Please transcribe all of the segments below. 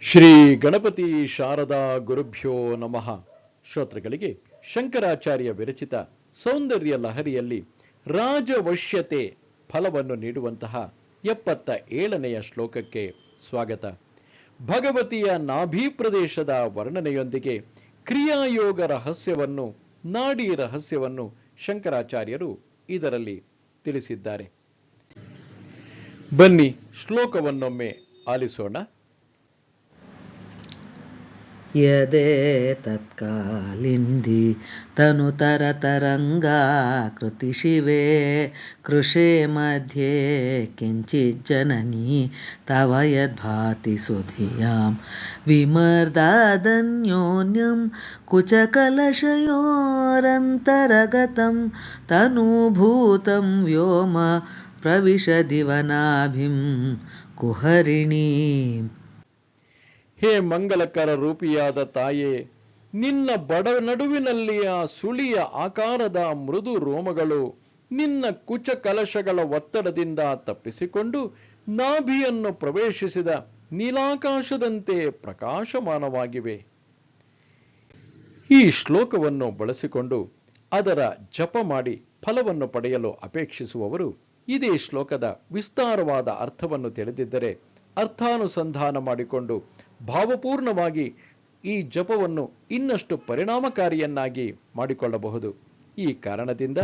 ಶ್ರೀ ಗಣಪತಿ ಶಾರದಾ ಗುರುಭ್ಯೋ ನಮಃ. ಶ್ರೋತೃಗಳಿಗೆ ಶಂಕರಾಚಾರ್ಯ ವಿರಚಿತ ಸೌಂದರ್ಯ ಲಹರಿಯಲ್ಲಿ ರಾಜವಶ್ಯತೆ ಫಲವನ್ನು ನೀಡುವಂತಹ ಎಪ್ಪತ್ತ ಏಳನೆಯ ಶ್ಲೋಕಕ್ಕೆ ಸ್ವಾಗತ. ಭಗವತಿಯ ನಾಭಿ ಪ್ರದೇಶದ ವರ್ಣನೆಯೊಂದಿಗೆ ಕ್ರಿಯಾಯೋಗ ರಹಸ್ಯವನ್ನು, ನಾಡಿ ರಹಸ್ಯವನ್ನು ಶಂಕರಾಚಾರ್ಯರು ಇದರಲ್ಲಿ ತಿಳಿಸಿದ್ದಾರೆ. ಬನ್ನಿ ಶ್ಲೋಕವನ್ನೊಮ್ಮೆ ಆಲಿಸೋಣ. यदेतत्कालिन्दी तनुतरतरङ्गाकृति शिवे कृशे मध्ये किञ्चिज्जननी तव यद्भाति सुधियां विमर्दादन्योन्यं कुचकलशयोरन्तरगतं तनुभूतं व्योम प्रविशदिवनाभिं कुहरिणीम् ಹೇ ಮಂಗಲಕರ ರೂಪಿಯಾದ ತಾಯೇ, ನಿನ್ನ ಬಡ ನಡುವಿನಲ್ಲಿಯ ಸುಳಿಯ ಆಕಾರದ ಮೃದು ರೋಮಗಳು ನಿನ್ನ ಕುಚ ಕಲಶಗಳ ಒತ್ತಡದಿಂದ ತಪ್ಪಿಸಿಕೊಂಡು ನಾಭಿಯನ್ನು ಪ್ರವೇಶಿಸಿದ ನೀಲಾಕಾಶದಂತೆ ಪ್ರಕಾಶಮಾನವಾಗಿವೆ. ಈ ಶ್ಲೋಕವನ್ನು ಬಳಸಿಕೊಂಡು ಅದರ ಜಪ ಮಾಡಿ ಫಲವನ್ನು ಪಡೆಯಲು ಅಪೇಕ್ಷಿಸುವವರು ಇದೇ ಶ್ಲೋಕದ ವಿಸ್ತಾರವಾದ ಅರ್ಥವನ್ನು ತಿಳಿದಿದ್ದರೆ ಅರ್ಥಾನುಸಂಧಾನ ಮಾಡಿಕೊಂಡು ಭಾವಪೂರ್ಣವಾಗಿ ಈ ಜಪವನ್ನು ಇನ್ನಷ್ಟು ಪರಿಣಾಮಕಾರಿಯನ್ನಾಗಿ ಮಾಡಿಕೊಳ್ಳಬಹುದು. ಈ ಕಾರಣದಿಂದ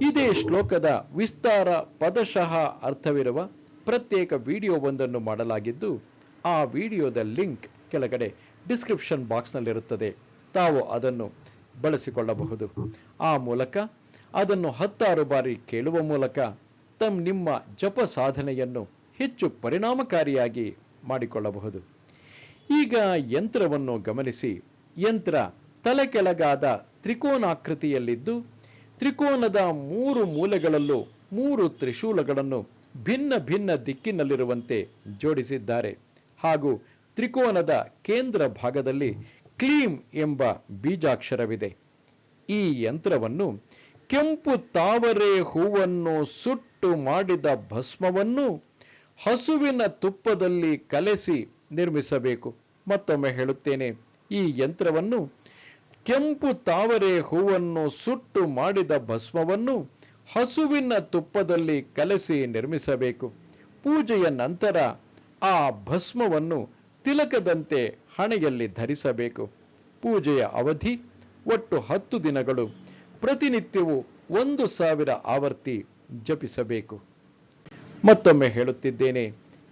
ಇದೇ ಶ್ಲೋಕದ ವಿಸ್ತಾರ ಪದಶಃ ಅರ್ಥವಿರುವ ಪ್ರತ್ಯೇಕ ವಿಡಿಯೋವೊಂದನ್ನು ಮಾಡಲಾಗಿದ್ದು, ಆ ವಿಡಿಯೋದ ಲಿಂಕ್ ಕೆಳಗಡೆ ಡಿಸ್ಕ್ರಿಪ್ಷನ್ ಬಾಕ್ಸ್ನಲ್ಲಿರುತ್ತದೆ. ತಾವು ಅದನ್ನು ಬಳಸಿಕೊಳ್ಳಬಹುದು. ಆ ಮೂಲಕ ಅದನ್ನು ಹತ್ತಾರು ಬಾರಿ ಕೇಳುವ ಮೂಲಕ ತಮ್ಮ ನಿಮ್ಮ ಜಪ ಸಾಧನೆಯನ್ನು ಹೆಚ್ಚು ಪರಿಣಾಮಕಾರಿಯಾಗಿ ಮಾಡಿಕೊಳ್ಳಬಹುದು. ಈಗ ಯಂತ್ರವನ್ನು ಗಮನಿಸಿ. ಯಂತ್ರ ತಲೆ ಕೆಳಗಾದ ತ್ರಿಕೋನಾಕೃತಿಯಲ್ಲಿದ್ದು ತ್ರಿಕೋನದ ಮೂರು ಮೂಲೆಗಳಲ್ಲೂ ಮೂರು ತ್ರಿಶೂಲಗಳನ್ನು ಭಿನ್ನ ಭಿನ್ನ ದಿಕ್ಕಿನಲ್ಲಿರುವಂತೆ ಜೋಡಿಸಿದ್ದಾರೆ. ಹಾಗೂ ತ್ರಿಕೋನದ ಕೇಂದ್ರ ಭಾಗದಲ್ಲಿ ಕ್ಲೀಂ ಎಂಬ ಬೀಜಾಕ್ಷರವಿದೆ. ಈ ಯಂತ್ರವನ್ನು ಕೆಂಪು ತಾವರೆ ಹೂವನ್ನು ಸುಟ್ಟು ಮಾಡಿದ ಭಸ್ಮವನ್ನು ಹಸುವಿನ ತುಪ್ಪದಲ್ಲಿ ಕಲೆಸಿ ನಿರ್ಮಿಸಬೇಕು. ಮತ್ತೊಮ್ಮೆ ಹೇಳುತ್ತೇನೆ, ಈ ಯಂತ್ರವನ್ನು ಕೆಂಪು ತಾವರೆ ಹೂವನ್ನು ಸುಟ್ಟು ಮಾಡಿದ ಭಸ್ಮವನ್ನು ಹಸುವಿನ ತುಪ್ಪದಲ್ಲಿ ಕಲಸಿ ನಿರ್ಮಿಸಬೇಕು. ಪೂಜೆಯ ನಂತರ ಆ ಭಸ್ಮವನ್ನು ತಿಲಕದಂತೆ ಹಣೆಯಲ್ಲಿ ಧರಿಸಬೇಕು. ಪೂಜೆಯ ಅವಧಿ ಒಟ್ಟು ಹತ್ತು ದಿನಗಳು. ಪ್ರತಿನಿತ್ಯವೂ ಒಂದು ಸಾವಿರ ಆವರ್ತಿ ಜಪಿಸಬೇಕು. ಮತ್ತೊಮ್ಮೆ ಹೇಳುತ್ತಿದ್ದೇನೆ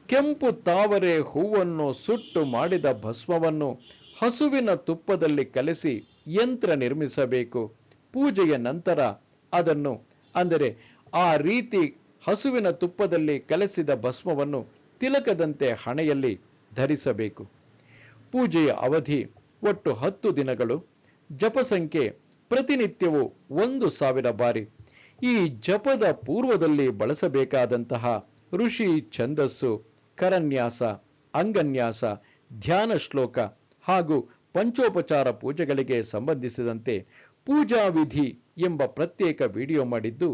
ಕೆಂಪು ತಾವರೆ ಹೂವನ್ನು ಸುಟ್ಟು ಮಾಡಿದ ಭಸ್ಮವನ್ನು ಹಸುವಿನ ತುಪ್ಪದಲ್ಲಿ ಕಲಸಿ ಯಂತ್ರ ನಿರ್ಮಿಸಬೇಕು. ಪೂಜೆಯ ನಂತರ ಅದನ್ನು, ಅಂದರೆ ಆ ರೀತಿ ಹಸುವಿನ ತುಪ್ಪದಲ್ಲಿ ಕಲಸಿದ ಭಸ್ಮವನ್ನು ತಿಲಕದಂತೆ ಹಣೆಯಲ್ಲಿ ಧರಿಸಬೇಕು. ಪೂಜೆಯ ಅವಧಿ ಒಟ್ಟು ಹತ್ತು ದಿನಗಳು. ಜಪ ಸಂಖ್ಯೆ ಪ್ರತಿನಿತ್ಯವೂ ಒಂದು ಸಾವಿರ ಬಾರಿ. ಈ ಜಪದ ಪೂರ್ವದಲ್ಲಿ ಬಳಸಬೇಕಾದಂತಹ ಋಷಿ ಛಂದಸ್ಸು ಕರನ್ಯಾಸ, ಅಂಗನ್ಯಾಸ, ಧ್ಯಾನ ಶ್ಲೋಕ ಹಾಗೂ ಪಂಚೋಪಚಾರ ಪೂಜೆಗಳಿಗೆ ಸಂಬಂಧಿಸಿದಂತೆ ಪೂಜಾ ವಿಧಿ ಎಂಬ ಪ್ರತ್ಯೇಕ ವಿಡಿಯೋ ಮಾಡಿದ್ದು,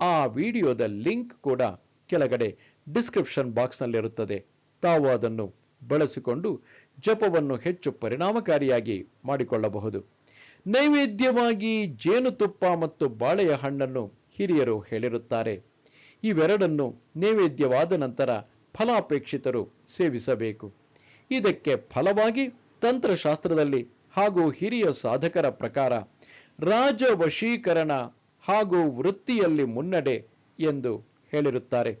ಆ ವಿಡಿಯೋದ ಲಿಂಕ್ ಕೂಡ ಕೆಳಗಡೆ ಡಿಸ್ಕ್ರಿಪ್ಷನ್ ಬಾಕ್ಸ್ನಲ್ಲಿರುತ್ತದೆ. ತಾವು ಅದನ್ನು ಬಳಸಿಕೊಂಡು ಜಪವನ್ನು ಹೆಚ್ಚು ಪರಿಣಾಮಕಾರಿಯಾಗಿ ಮಾಡಿಕೊಳ್ಳಬಹುದು. ನೈವೇದ್ಯವಾಗಿ ಜೇನುತುಪ್ಪ ಮತ್ತು ಬಾಳೆಯ ಹಣ್ಣನ್ನು ಹಿರಿಯರು ಹೇಳಿರುತ್ತಾರೆ. ಇವೆರಡನ್ನು ನೈವೇದ್ಯವಾದ ನಂತರ ಫಲಾಪೇಕ್ಷಿತರು ಸೇವಿಸಬೇಕು. ಇದಕ್ಕೆ ಫಲವಾಗಿ ತಂತ್ರಶಾಸ್ತ್ರದಲ್ಲಿ ಹಾಗೂ ಹಿರಿಯ ಸಾಧಕರ ಪ್ರಕಾರ ರಾಜ ವಶೀಕರಣ ಹಾಗೂ ವೃತ್ತಿಯಲ್ಲಿ ಮುನ್ನಡೆ ಎಂದು ಹೇಳಿರುತ್ತಾರೆ.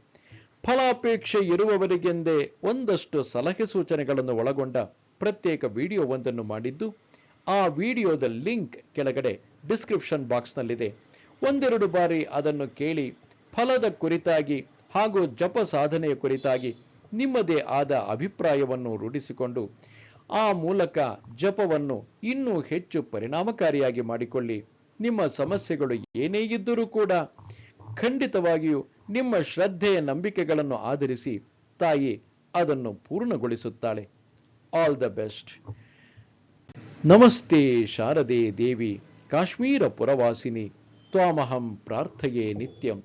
ಫಲಾಪೇಕ್ಷೆ ಇರುವವರಿಗೆಂದೇ ಒಂದಷ್ಟು ಸಲಹೆ ಸೂಚನೆಗಳನ್ನು ಒಳಗೊಂಡ ಪ್ರತ್ಯೇಕ ವಿಡಿಯೋವೊಂದನ್ನು ಮಾಡಿದ್ದು, ಆ ವಿಡಿಯೋದ ಲಿಂಕ್ ಕೆಳಗಡೆ ಡಿಸ್ಕ್ರಿಪ್ಷನ್ ಬಾಕ್ಸ್ನಲ್ಲಿದೆ. ಒಂದೆರಡು ಬಾರಿ ಅದನ್ನು ಕೇಳಿ ಫಲದ ಕುರಿತಾಗಿ ಹಾಗೂ ಜಪ ಸಾಧನೆಯ ಕುರಿತಾಗಿ ನಿಮ್ಮದೇ ಆದ ಅಭಿಪ್ರಾಯವನ್ನು ರೂಢಿಸಿಕೊಂಡು ಆ ಮೂಲಕ ಜಪವನ್ನು ಇನ್ನೂ ಹೆಚ್ಚು ಪರಿಣಾಮಕಾರಿಯಾಗಿ ಮಾಡಿಕೊಳ್ಳಿ. ನಿಮ್ಮ ಸಮಸ್ಯೆಗಳು ಏನೇ ಇದ್ದರೂ ಕೂಡ ಖಂಡಿತವಾಗಿಯೂ ನಿಮ್ಮ ಶ್ರದ್ಧೆಯ ನಂಬಿಕೆಗಳನ್ನು ಆಧರಿಸಿ ತಾಯಿ ಅದನ್ನು ಪೂರ್ಣಗೊಳಿಸುತ್ತಾಳೆ. ಆಲ್ ದ ಬೆಸ್ಟ್ ನಮಸ್ತೆ ಶಾರದೆ ದೇವಿ, ಕಾಶ್ಮೀರ ಪುರವಾಸಿನಿ. ತ್ವಾಮಹಂ ಪ್ರಾರ್ಥಯೇ ನಿತ್ಯಂ.